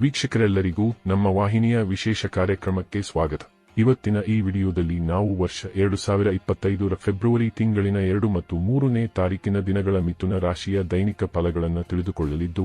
ವೀಕ್ಷಕರೆಲ್ಲರಿಗೂ ನಮ್ಮ ವಾಹಿನಿಯ ವಿಶೇಷ ಕಾರ್ಯಕ್ರಮಕ್ಕೆ ಸ್ವಾಗತ. ಇವತ್ತಿನ ಈ ವಿಡಿಯೋದಲ್ಲಿ ನಾವು ವರ್ಷ ಎರಡು ಸಾವಿರ ಇಪ್ಪತ್ತೈದರ ಫೆಬ್ರವರಿ ತಿಂಗಳಿನ ಎರಡು ಮತ್ತು ಮೂರನೇ ತಾರೀಕಿನ ದಿನಗಳ ಮಿಥುನ ರಾಶಿಯ ದೈನಿಕ ಫಲಗಳನ್ನು ತಿಳಿದುಕೊಳ್ಳಲಿದ್ದು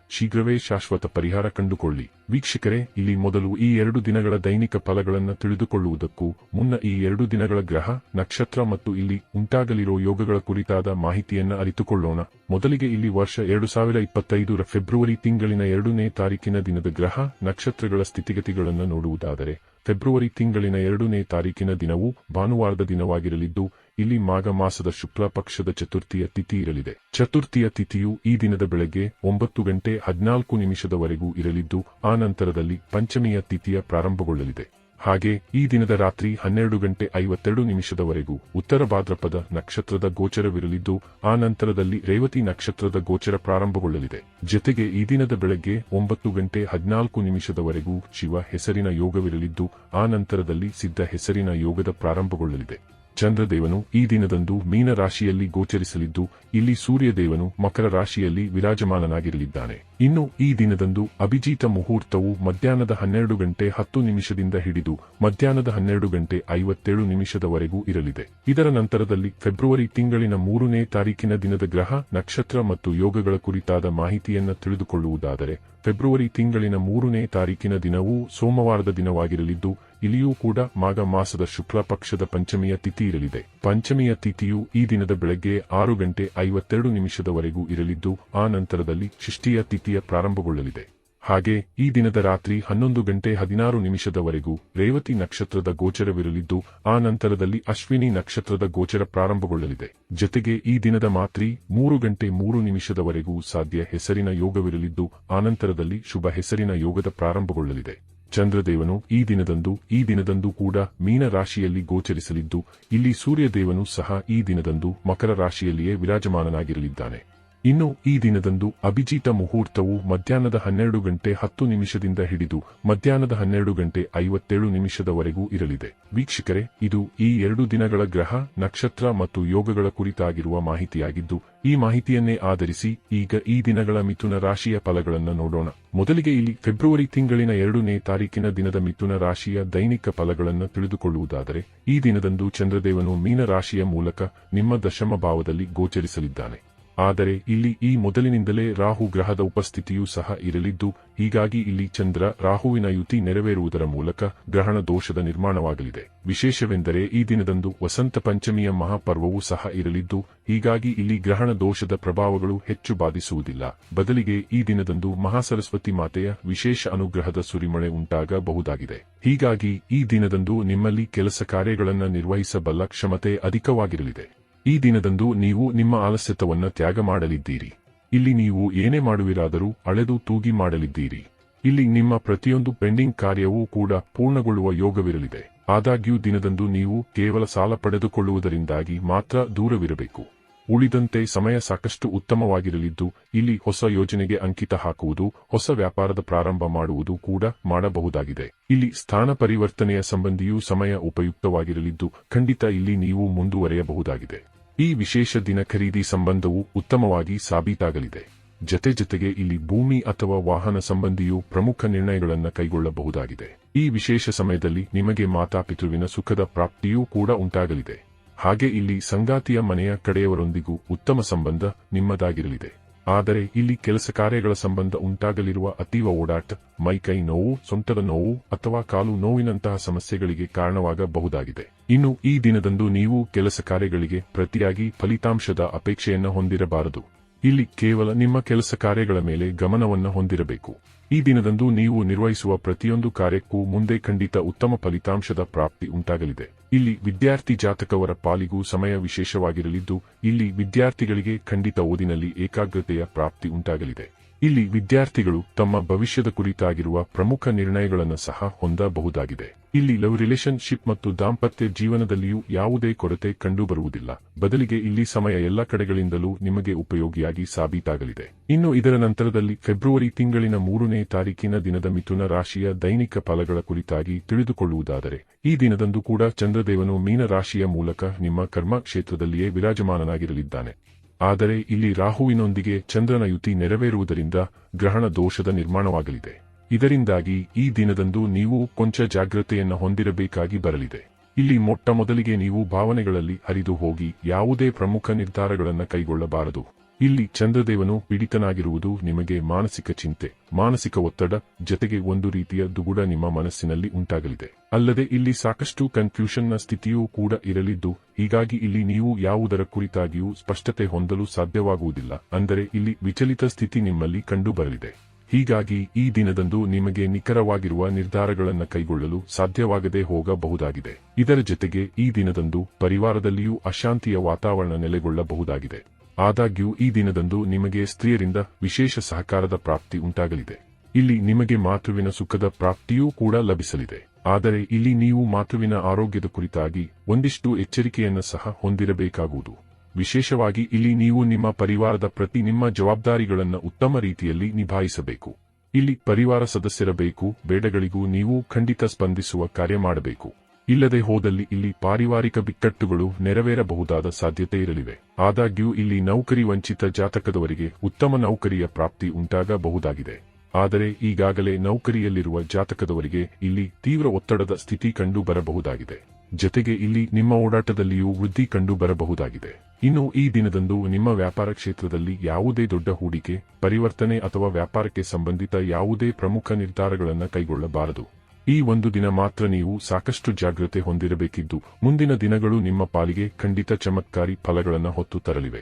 ಶೀಘ್ರವೇ ಶಾಶ್ವತ ಪರಿಹಾರ ಕಂಡುಕೊಳ್ಳಿ. ವೀಕ್ಷಕರೇ, ಇಲ್ಲಿ ಮೊದಲು ಈ ಎರಡು ದಿನಗಳ ದೈನಿಕ ಫಲಗಳನ್ನು ತಿಳಿದುಕೊಳ್ಳುವುದಕ್ಕೂ ಮುನ್ನ ಈ ಎರಡು ದಿನಗಳ ಗ್ರಹ, ನಕ್ಷತ್ರ ಮತ್ತು ಇಲ್ಲಿ ಉಂಟಾಗಲಿರೋ ಯೋಗಗಳ ಕುರಿತಾದ ಮಾಹಿತಿಯನ್ನು ಅರಿತುಕೊಳ್ಳೋಣ. ಮೊದಲಿಗೆ ಇಲ್ಲಿ ವರ್ಷ ಎರಡು ಸಾವಿರ ಇಪ್ಪತ್ತೈದರ ಫೆಬ್ರವರಿ ತಿಂಗಳಿನ ಎರಡನೇ ತಾರೀಕಿನ ದಿನದ ಗ್ರಹ, ನಕ್ಷತ್ರಗಳ ಸ್ಥಿತಿಗತಿಗಳನ್ನು ನೋಡುವುದಾದರೆ ಫೆಬ್ರವರಿ ತಿಂಗಳಿನ ಎರಡನೇ ತಾರೀಕಿನ ದಿನವು ಭಾನುವಾರದ ದಿನವಾಗಿರಲಿದ್ದು, ಇಲ್ಲಿ ಮಾಘ ಮಾಸದ ಶುಕ್ಲ ಪಕ್ಷದ ಚತುರ್ಥಿಯ ತಿಥಿ ಇರಲಿದೆ. ಚತುರ್ಥಿಯ ತಿಥಿಯು ಈ ದಿನದ ಬೆಳಗ್ಗೆ ಒಂಬತ್ತು ಗಂಟೆ ಹದಿನಾಲ್ಕು ನಿಮಿಷದವರೆಗೂ ಇರಲಿದ್ದು, ಆ ನಂತರದಲ್ಲಿ ಪಂಚಮಿಯ ತಿಥಿಯ ಪ್ರಾರಂಭಗೊಳ್ಳಲಿದೆ. ಹಾಗೆ ಈ ದಿನದ ರಾತ್ರಿ ಹನ್ನೆರಡು ಗಂಟೆ ಐವತ್ತೆರಡು ನಿಮಿಷದವರೆಗೂ ಉತ್ತರ ಭಾದ್ರಪದ ನಕ್ಷತ್ರದ ಗೋಚರವಿರಲಿದ್ದು, ಆ ನಂತರದಲ್ಲಿ ರೇವತಿ ನಕ್ಷತ್ರದ ಗೋಚರ ಪ್ರಾರಂಭಗೊಳ್ಳಲಿದೆ. ಜೊತೆಗೆ ಈ ದಿನದ ಬೆಳಗ್ಗೆ ಒಂಬತ್ತು ಗಂಟೆ ಹದಿನಾಲ್ಕು ನಿಮಿಷದವರೆಗೂ ಶಿವ ಹೆಸರಿನ ಯೋಗವಿರಲಿದ್ದು, ಆ ನಂತರದಲ್ಲಿ ಸಿದ್ಧ ಹೆಸರಿನ ಯೋಗದ ಪ್ರಾರಂಭಗೊಳ್ಳಲಿದೆ. ಚಂದ್ರದೇವನು ಈ ದಿನದಂದು ಮೀನ ರಾಶಿಯಲ್ಲಿ ಗೋಚರಿಸಲಿದ್ದು, ಇಲ್ಲಿ ಸೂರ್ಯದೇವನು ಮಕರ ರಾಶಿಯಲ್ಲಿ ವಿರಾಜಮಾನನಾಗಿರಲಿದ್ದಾನೆ. ಇನ್ನು ಈ ದಿನದಂದು ಅಭಿಜೀತ ಮುಹೂರ್ತವು ಮಧ್ಯಾಹ್ನದ ಹನ್ನೆರಡು ಗಂಟೆ ಹತ್ತು ನಿಮಿಷದಿಂದ ಹಿಡಿದು ಮಧ್ಯಾಹ್ನದ ಹನ್ನೆರಡು ಗಂಟೆ ಐವತ್ತೇಳು ನಿಮಿಷದವರೆಗೂ ಇರಲಿದೆ. ಇದರ ನಂತರದಲ್ಲಿ ಫೆಬ್ರವರಿ ತಿಂಗಳಿನ ಮೂರನೇ ತಾರೀಕಿನ ದಿನದ ಗ್ರಹ, ನಕ್ಷತ್ರ ಮತ್ತು ಯೋಗಗಳ ಕುರಿತಾದ ಮಾಹಿತಿಯನ್ನು ತಿಳಿದುಕೊಳ್ಳುವುದಾದರೆ, ಫೆಬ್ರವರಿ ತಿಂಗಳಿನ ಮೂರನೇ ತಾರೀಕಿನ ದಿನವೂ ಸೋಮವಾರದ ದಿನವಾಗಿರಲಿದ್ದು ಇಲ್ಲಿಯೂ ಕೂಡ ಮಾಘ ಮಾಸದ ಶುಕ್ಲ ಪಕ್ಷದ ಪಂಚಮಿಯ ತಿಥಿ ಇರಲಿದೆ. ಪಂಚಮಿಯ ತಿಥಿಯು ಈ ದಿನದ ಬೆಳಗ್ಗೆ ಆರು ಗಂಟೆ ಐವತ್ತೆರಡು ನಿಮಿಷದವರೆಗೂ ಇರಲಿದ್ದು, ಆ ನಂತರದಲ್ಲಿ ಷಷ್ಠಿಯ ತಿಥಿಯ ಪ್ರಾರಂಭಗೊಳ್ಳಲಿದೆ. ಹಾಗೆ ಈ ದಿನದ ರಾತ್ರಿ ಹನ್ನೊಂದು ಗಂಟೆ ಹದಿನಾರು ನಿಮಿಷದವರೆಗೂ ರೇವತಿ ನಕ್ಷತ್ರದ ಗೋಚರವಿರಲಿದ್ದು, ಆ ನಂತರದಲ್ಲಿ ಅಶ್ವಿನಿ ನಕ್ಷತ್ರದ ಗೋಚರ ಪ್ರಾರಂಭಗೊಳ್ಳಲಿದೆ. ಜೊತೆಗೆ ಈ ದಿನದ ಮಾತ್ರಿ ಮೂರು ಗಂಟೆ ಮೂರು ನಿಮಿಷದವರೆಗೂ ಸಾಧ್ಯ ಹೆಸರಿನ ಯೋಗವಿರಲಿದ್ದು ಆನಂತರದಲ್ಲಿ ಶುಭ ಹೆಸರಿನ ಯೋಗದ ಪ್ರಾರಂಭಗೊಳ್ಳಲಿದೆ. ಚಂದ್ರದೇವನು ಈ ದಿನದಂದು ಈ ದಿನದಂದು ಕೂಡ ಮೀನ ರಾಶಿಯಲ್ಲಿ ಗೋಚರಿಸಲಿದ್ದು, ಇಲ್ಲಿ ಸೂರ್ಯದೇವನು ಸಹ ಈ ದಿನದಂದು ಮಕರ ರಾಶಿಯಲ್ಲಿಯೇ ವಿರಾಜಮಾನನಾಗಿರಲಿದ್ದಾನೆ. ಇನ್ನು ಈ ದಿನದಂದು ಅಭಿಜಿತ ಮುಹೂರ್ತವು ಮಧ್ಯಾಹ್ನದ ಹನ್ನೆರಡು ಗಂಟೆ ಹತ್ತು ನಿಮಿಷದಿಂದ ಹಿಡಿದು ಮಧ್ಯಾಹ್ನದ ಹನ್ನೆರಡು ಗಂಟೆ ಐವತ್ತೇಳು ನಿಮಿಷದವರೆಗೂ ಇರಲಿದೆ. ವೀಕ್ಷಕರೇ, ಇದು ಈ ಎರಡು ದಿನಗಳ ಗ್ರಹ, ನಕ್ಷತ್ರ ಮತ್ತು ಯೋಗಗಳ ಕುರಿತಾಗಿರುವ ಮಾಹಿತಿಯಾಗಿದ್ದು, ಈ ಮಾಹಿತಿಯನ್ನೇ ಆಧರಿಸಿ ಈಗ ಈ ದಿನಗಳ ಮಿಥುನ ರಾಶಿಯ ಫಲಗಳನ್ನು ನೋಡೋಣ. ಮೊದಲಿಗೆ ಇಲ್ಲಿ ಫೆಬ್ರವರಿ ತಿಂಗಳಿನ ಎರಡನೇ ತಾರೀಕಿನ ದಿನದ ಮಿಥುನ ರಾಶಿಯ ದೈನಿಕ ಫಲಗಳನ್ನು ತಿಳಿದುಕೊಳ್ಳುವುದಾದರೆ, ಈ ದಿನದಂದು ಚಂದ್ರದೇವನು ಮೀನ ರಾಶಿಯ ಮೂಲಕ ನಿಮ್ಮ ದಶಮ ಭಾವದಲ್ಲಿ ಗೋಚರಿಸಲಿದ್ದಾನೆ. ಆದರೆ ಇಲ್ಲಿ ಈ ಮೊದಲಿನಿಂದಲೇ ರಾಹು ಗ್ರಹದ ಉಪಸ್ಥಿತಿಯೂ ಸಹ ಇರಲಿದ್ದು, ಹೀಗಾಗಿ ಇಲ್ಲಿ ಚಂದ್ರ ರಾಹುವಿನ ಯುತಿ ನೆರವೇರುವುದರ ಮೂಲಕ ಗ್ರಹಣ ದೋಷದ ನಿರ್ಮಾಣವಾಗಲಿದೆ. ವಿಶೇಷವೆಂದರೆ ಈ ದಿನದಂದು ವಸಂತ ಪಂಚಮಿಯ ಮಹಾಪರ್ವವೂ ಸಹ ಇರಲಿದ್ದು, ಹೀಗಾಗಿ ಇಲ್ಲಿ ಗ್ರಹಣ ದೋಷದ ಪ್ರಭಾವಗಳು ಹೆಚ್ಚು ಬಾಧಿಸುವುದಿಲ್ಲ. ಬದಲಿಗೆ ಈ ದಿನದಂದು ಮಹಾಸರಸ್ವತಿ ಮಾತೆಯ ವಿಶೇಷ ಅನುಗ್ರಹದ ಸುರಿಮಳೆ ಉಂಟಾಗಬಹುದಾಗಿದೆ. ಹೀಗಾಗಿ ಈ ದಿನದಂದು ನಿಮ್ಮಲ್ಲಿ ಕೆಲಸ ಕಾರ್ಯಗಳನ್ನು ನಿರ್ವಹಿಸಬಲ್ಲ ಕ್ಷಮತೆ ಅಧಿಕವಾಗಿರಲಿದೆ. ಈ ದಿನದಂದು ನೀವು ನಿಮ್ಮ ಆಲಸ್ಯತವನ್ನ ತ್ಯಾಗ ಮಾಡಲಿದ್ದೀರಿ. ಇಲ್ಲಿ ನೀವು ಏನೇ ಮಾಡುವಿರಾದರೂ ಅಳೆದು ತೂಗಿ ಮಾಡಲಿದ್ದೀರಿ. ಇಲ್ಲಿ ನಿಮ್ಮ ಪ್ರತಿಯೊಂದು ಪೆಂಡಿಂಗ್ ಕಾರ್ಯವೂ ಕೂಡ ಪೂರ್ಣಗೊಳ್ಳುವ ಯೋಗವಿರಲಿದೆ. ಆದಾಗ್ಯೂ ದಿನದಂದು ನೀವು ಕೇವಲ ಸಾಲ ಪಡೆದುಕೊಳ್ಳುವುದರಿಂದಾಗಿ ಮಾತ್ರ ದೂರವಿರಬೇಕು. ಉಳಿದಂತೆ ಸಮಯ ಸಾಕಷ್ಟು ಉತ್ತಮವಾಗಿರಲಿದ್ದು, ಇಲ್ಲಿ ಹೊಸ ಯೋಜನೆಗೆ ಅಂಕಿತ ಹಾಕುವುದು, ಹೊಸ ವ್ಯಾಪಾರದ ಪ್ರಾರಂಭ ಮಾಡುವುದು ಕೂಡ ಮಾಡಬಹುದಾಗಿದೆ. ಇಲ್ಲಿ ಸ್ಥಾನ ಪರಿವರ್ತನೆಯ ಸಂಬಂಧಿಯೂ ಸಮಯ ಉಪಯುಕ್ತವಾಗಿರಲಿದ್ದು, ಖಂಡಿತ ಇಲ್ಲಿ ನೀವು ಮುಂದುವರೆಯಬಹುದಾಗಿದೆ. ಈ ವಿಶೇಷ ದಿನ ಖರೀದಿ ಸಂಬಂಧವು ಉತ್ತಮವಾಗಿ ಸಾಬೀತಾಗಲಿದೆ. ಜತೆ ಜತೆಗೆ ಇಲ್ಲಿ ಭೂಮಿ ಅಥವಾ ವಾಹನ ಸಂಬಂಧಿಯು ಪ್ರಮುಖ ನಿರ್ಣಯಗಳನ್ನು ಕೈಗೊಳ್ಳಬಹುದಾಗಿದೆ. ಈ ವಿಶೇಷ ಸಮಯದಲ್ಲಿ ನಿಮಗೆ ಮಾತಾಪಿತೃವಿನ ಸುಖದ ಪ್ರಾಪ್ತಿಯೂ ಕೂಡ ಉಂಟಾಗಲಿದೆ. ಹಾಗೆ ಇಲ್ಲಿ ಸಂಗಾತಿಯ ಮನೆಯ ಕಡೆಯವರೊಂದಿಗೂ ಉತ್ತಮ ಸಂಬಂಧ ನಿಮ್ಮದಾಗಿರಲಿದೆ. ಆದರೆ ಇಲ್ಲಿ ಕೆಲಸ ಕಾರ್ಯಗಳ ಸಂಬಂಧ ಉಂಟಾಗಲಿರುವ ಅತೀವ ಓಡಾಟ ಮೈಕೈ ನೋವು, ಸೊಂಟದ ನೋವು ಅಥವಾ ಕಾಲು ನೋವಿನಂತಹ ಸಮಸ್ಯೆಗಳಿಗೆ ಕಾರಣವಾಗಬಹುದಾಗಿದೆ. ಇನ್ನು ಈ ದಿನದಂದು ನೀವು ಕೆಲಸ ಕಾರ್ಯಗಳಿಗೆ ಪ್ರತಿಯಾಗಿ ಫಲಿತಾಂಶದ ಅಪೇಕ್ಷೆಯನ್ನು ಹೊಂದಿರಬಾರದು. ಇಲ್ಲಿ ಕೇವಲ ನಿಮ್ಮ ಕೆಲಸ ಕಾರ್ಯಗಳ ಮೇಲೆ ಗಮನವನ್ನು ಹೊಂದಿರಬೇಕು. ಈ ದಿನದಂದು ನೀವು ನಿರ್ವಹಿಸುವ ಪ್ರತಿಯೊಂದು ಕಾರ್ಯಕ್ಕೂ ಮುಂದೆ ಖಂಡಿತ ಉತ್ತಮ ಫಲಿತಾಂಶದ ಪ್ರಾಪ್ತಿ ಉಂಟಾಗಲಿದೆ. ಇಲ್ಲಿ ವಿದ್ಯಾರ್ಥಿ ಜಾತಕವರ ಪಾಲಿಗೂ ಸಮಯ ವಿಶೇಷವಾಗಿರಲಿದ್ದು, ಇಲ್ಲಿ ವಿದ್ಯಾರ್ಥಿಗಳಿಗೆ ಖಂಡಿತ ಓದಿನಲ್ಲಿ ಏಕಾಗ್ರತೆಯ ಪ್ರಾಪ್ತಿ ಉಂಟಾಗಲಿದೆ. ಇಲ್ಲಿ ವಿದ್ಯಾರ್ಥಿಗಳು ತಮ್ಮ ಭವಿಷ್ಯದ ಕುರಿತಾಗಿರುವ ಪ್ರಮುಖ ನಿರ್ಣಯಗಳನ್ನು ಸಹ ಹೊಂದಬಹುದಾಗಿದೆ. ಇಲ್ಲಿ ಲವ್ ರಿಲೇಶನ್ಶಿಪ್ ಮತ್ತು ದಾಂಪತ್ಯ ಜೀವನದಲ್ಲಿಯೂ ಯಾವುದೇ ಕೊರತೆ ಕಂಡುಬರುವುದಿಲ್ಲ. ಬದಲಿಗೆ ಇಲ್ಲಿ ಸಮಯ ಎಲ್ಲ ಕಡೆಗಳಿಂದಲೂ ನಿಮಗೆ ಉಪಯೋಗಿಯಾಗಿ ಸಾಬೀತಾಗಲಿದೆ. ಇನ್ನು ಇದರ ನಂತರದಲ್ಲಿ ಫೆಬ್ರವರಿ ತಿಂಗಳಿನ ಮೂರನೇ ತಾರೀಕಿನ ದಿನದ ಮಿಥುನ ರಾಶಿಯ ದೈನಿಕ ಫಲಗಳ ಕುರಿತಾಗಿ ತಿಳಿದುಕೊಳ್ಳುವುದಾದರೆ, ಈ ದಿನದಂದು ಕೂಡ ಚಂದ್ರದೇವನು ಮೀನ ರಾಶಿಯ ಮೂಲಕ ನಿಮ್ಮ ಕರ್ಮ ಕ್ಷೇತ್ರದಲ್ಲಿಯೇ ವಿರಾಜಮಾನನಾಗಿರಲಿದ್ದಾನೆ. ಆದರೆ ಇಲ್ಲಿ ರಾಹುವಿನೊಂದಿಗೆ ಚಂದ್ರನ ಯುತಿ ನೆರವೇರುವುದರಿಂದ ಗ್ರಹಣ ದೋಷದ ನಿರ್ಮಾಣವಾಗಲಿದೆ. ಇದರಿಂದಾಗಿ ಈ ದಿನದಂದು ನೀವು ಕೊಂಚ ಜಾಗ್ರತೆಯನ್ನು ಹೊಂದಿರಬೇಕಾಗಿ ಬರಲಿದೆ. ಇಲ್ಲಿ ಮೊಟ್ಟ ಮೊದಲಿಗೆ ನೀವು ಭಾವನೆಗಳಲ್ಲಿ ಹರಿದು ಹೋಗಿ ಯಾವುದೇ ಪ್ರಮುಖ ನಿರ್ಧಾರಗಳನ್ನು ಕೈಗೊಳ್ಳಬಾರದು. ಇಲ್ಲಿ ಚಂದ್ರದೇವನು ಪೀಡಿತನಾಗಿರುವುದು ನಿಮಗೆ ಮಾನಸಿಕ ಚಿಂತೆ, ಮಾನಸಿಕ ಒತ್ತಡ, ಜತೆಗೆ ಒಂದು ರೀತಿಯ ದುಗುಡ ನಿಮ್ಮ ಮನಸ್ಸಿನಲ್ಲಿ ಉಂಟಾಗಲಿದೆ. ಅಲ್ಲದೆ ಇಲ್ಲಿ ಸಾಕಷ್ಟು ಕನ್ಫ್ಯೂಷನ್ನ ಸ್ಥಿತಿಯೂ ಕೂಡ ಇರಲಿದ್ದು, ಹೀಗಾಗಿ ಇಲ್ಲಿ ನೀವು ಯಾವುದರ ಕುರಿತಾಗಿಯೂ ಸ್ಪಷ್ಟತೆ ಹೊಂದಲು ಸಾಧ್ಯವಾಗುವುದಿಲ್ಲ. ಅಂದರೆ ಇಲ್ಲಿ ವಿಚಲಿತ ಸ್ಥಿತಿ ನಿಮ್ಮಲ್ಲಿ ಕಂಡುಬರಲಿದೆ. ಹೀಗಾಗಿ ಈ ದಿನದಂದು ನಿಮಗೆ ನಿಖರವಾಗಿರುವ ನಿರ್ಧಾರಗಳನ್ನು ಕೈಗೊಳ್ಳಲು ಸಾಧ್ಯವಾಗದೆ ಹೋಗಬಹುದಾಗಿದೆ. ಇದರ ಜೊತೆಗೆ ಈ ದಿನದಂದು ಪರಿವಾರದಲ್ಲಿಯೂ ಅಶಾಂತಿಯ ವಾತಾವರಣ ನೆಲೆಗೊಳ್ಳಬಹುದಾಗಿದೆ. ಆದಾಗ್ಯೂ ಈ ದಿನದಂದು ನಿಮಗೆ ಸ್ತ್ರೀಯರಿಂದ ವಿಶೇಷ ಸಹಕಾರದ ಪ್ರಾಪ್ತಿ ಉಂಟಾಗಲಿದೆ. ಇಲ್ಲಿ ನಿಮಗೆ ಮಾತುವಿನ ಸುಖದ ಪ್ರಾಪ್ತಿಯೂ ಕೂಡ ಲಭಿಸಲಿದೆ. ಆದರೆ ಇಲ್ಲಿ ನೀವು ಮಾತುವಿನ ಆರೋಗ್ಯದ ಕುರಿತಾಗಿ ಒಂದಿಷ್ಟು ಎಚ್ಚರಿಕೆಯನ್ನು ಸಹ ಹೊಂದಿರಬೇಕಾಗುವುದು. ವಿಶೇಷವಾಗಿ ಇಲ್ಲಿ ನೀವು ನಿಮ್ಮ ಪರಿವಾರದ ಪ್ರತಿ ನಿಮ್ಮ ಜವಾಬ್ದಾರಿಗಳನ್ನು ಉತ್ತಮ ರೀತಿಯಲ್ಲಿ ನಿಭಾಯಿಸಬೇಕು. ಇಲ್ಲಿ ಪರಿವಾರ ಸದಸ್ಯರ ಬೇಕು ಬೇಡಗಳಿಗೂ ನೀವು ಖಂಡಿತ ಸ್ಪಂದಿಸುವ ಕಾರ್ಯ ಮಾಡಬೇಕು. ಇಲ್ಲದೆ ಹೋದಲ್ಲಿ ಇಲ್ಲಿ ಪಾರಿವಾರಿಕ ಬಿಕ್ಕಟ್ಟುಗಳು ನೆರವೇರಬಹುದಾದ ಸಾಧ್ಯತೆ ಇರಲಿವೆ. ಆದಾಗ್ಯೂ ಇಲ್ಲಿ ನೌಕರಿ ವಂಚಿತ ಜಾತಕದವರಿಗೆ ಉತ್ತಮ ನೌಕರಿಯ ಪ್ರಾಪ್ತಿ ಉಂಟಾಗಬಹುದಾಗಿದೆ. ಆದರೆ ಈಗಾಗಲೇ ನೌಕರಿಯಲ್ಲಿರುವ ಜಾತಕದವರಿಗೆ ಇಲ್ಲಿ ತೀವ್ರ ಒತ್ತಡದ ಸ್ಥಿತಿ ಕಂಡು ಬರಬಹುದಾಗಿದೆ ಜತೆಗೆ ಇಲ್ಲಿ ನಿಮ್ಮ ಓಡಾಟದಲ್ಲಿಯೂ ವೃದ್ಧಿ ಕಂಡು ಬರಬಹುದಾಗಿದೆ ಇನ್ನು ಈ ದಿನದಂದು ನಿಮ್ಮ ವ್ಯಾಪಾರ ಕ್ಷೇತ್ರದಲ್ಲಿ ಯಾವುದೇ ದೊಡ್ಡ ಹೂಡಿಕೆ, ಪರಿವರ್ತನೆ ಅಥವಾ ವ್ಯಾಪಾರಕ್ಕೆ ಸಂಬಂಧಿತ ಯಾವುದೇ ಪ್ರಮುಖ ನಿರ್ಧಾರಗಳನ್ನು ಕೈಗೊಳ್ಳಬಾರದು. ಈ ಒಂದು ದಿನ ಮಾತ್ರ ನೀವು ಸಾಕಷ್ಟು ಜಾಗ್ರತೆ ಹೊಂದಿರಬೇಕಿದ್ದು, ಮುಂದಿನ ದಿನಗಳು ನಿಮ್ಮ ಪಾಲಿಗೆ ಖಂಡಿತ ಚಮತ್ಕಾರಿ ಫಲಗಳನ್ನು ಹೊತ್ತು ತರಲಿವೆ.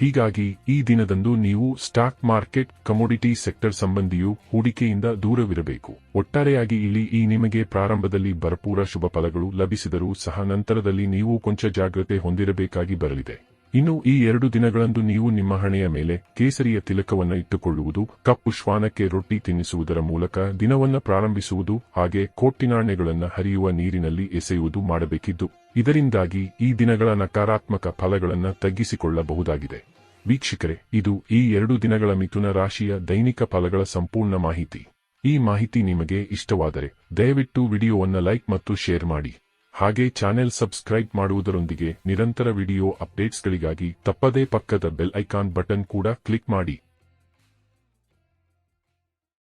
ಹೀಗಾಗಿ ಈ ದಿನದಂದು ನೀವು ಸ್ಟಾಕ್ ಮಾರ್ಕೆಟ್, ಕಮೋಡಿಟಿ ಸೆಕ್ಟರ್ ಸಂಬಂಧಿಯು ಹೂಡಿಕೆಯಿಂದ ದೂರವಿರಬೇಕು. ಒಟ್ಟಾರೆಯಾಗಿ ಇಲ್ಲಿ ಈ ನಿಮಗೆ ಪ್ರಾರಂಭದಲ್ಲಿ ಭರಪೂರ ಶುಭ ಫಲಗಳು ಲಭಿಸಿದರೂ ಸಹ ನಂತರದಲ್ಲಿ ನೀವು ಕೊಂಚ ಜಾಗ್ರತೆ ಹೊಂದಿರಬೇಕಾಗಿ ಬರಲಿದೆ. ಇನ್ನು ಈ ಎರಡು ದಿನಗಳಂದು ನೀವು ನಿಮ್ಮ ಹಣೆಯ ಮೇಲೆ ಕೇಸರಿಯ ತಿಲಕವನ್ನು ಇಟ್ಟುಕೊಳ್ಳುವುದು, ಕಪ್ಪು ಶ್ವಾನಕ್ಕೆ ರೊಟ್ಟಿ ತಿನ್ನಿಸುವುದರ ಮೂಲಕ ದಿನವನ್ನ ಪ್ರಾರಂಭಿಸುವುದು, ಹಾಗೆ ಕೋಟಿನಾಣ್ಯಗಳನ್ನು ಹರಿಯುವ ನೀರಿನಲ್ಲಿ ಎಸೆಯುವುದು ಮಾಡಬೇಕಿದ್ದು. ಇದರಿಂದಾಗಿ ಈ ದಿನಗಳ ನಕಾರಾತ್ಮಕ ಫಲಗಳನ್ನು ತಗ್ಗಿಸಿಕೊಳ್ಳಬಹುದಾಗಿದೆ. ವೀಕ್ಷಕರೇ, ಇದು ಈ ಎರಡು ದಿನಗಳ ಮಿಥುನ ರಾಶಿಯ ದೈನಿಕ ಫಲಗಳ ಸಂಪೂರ್ಣ ಮಾಹಿತಿ. ಈ ಮಾಹಿತಿ ನಿಮಗೆ ಇಷ್ಟವಾದರೆ ದಯವಿಟ್ಟು ವಿಡಿಯೋವನ್ನು ಲೈಕ್ ಮತ್ತು ಶೇರ್ ಮಾಡಿ. ಹಾಗೆ ಚಾನೆಲ್ ಸಬ್ಸ್ಕ್ರೈಬ್ ಮಾಡುವುದರೊಂದಿಗೆ ನಿರಂತರ ವಿಡಿಯೋ ಅಪ್ಡೇಟ್ಸ್ಗಳಿಗಾಗಿ ತಪ್ಪದೇ ಪಕ್ಕದ ಬೆಲ್ ಐಕಾನ್ ಬಟನ್ ಕೂಡ ಕ್ಲಿಕ್ ಮಾಡಿ.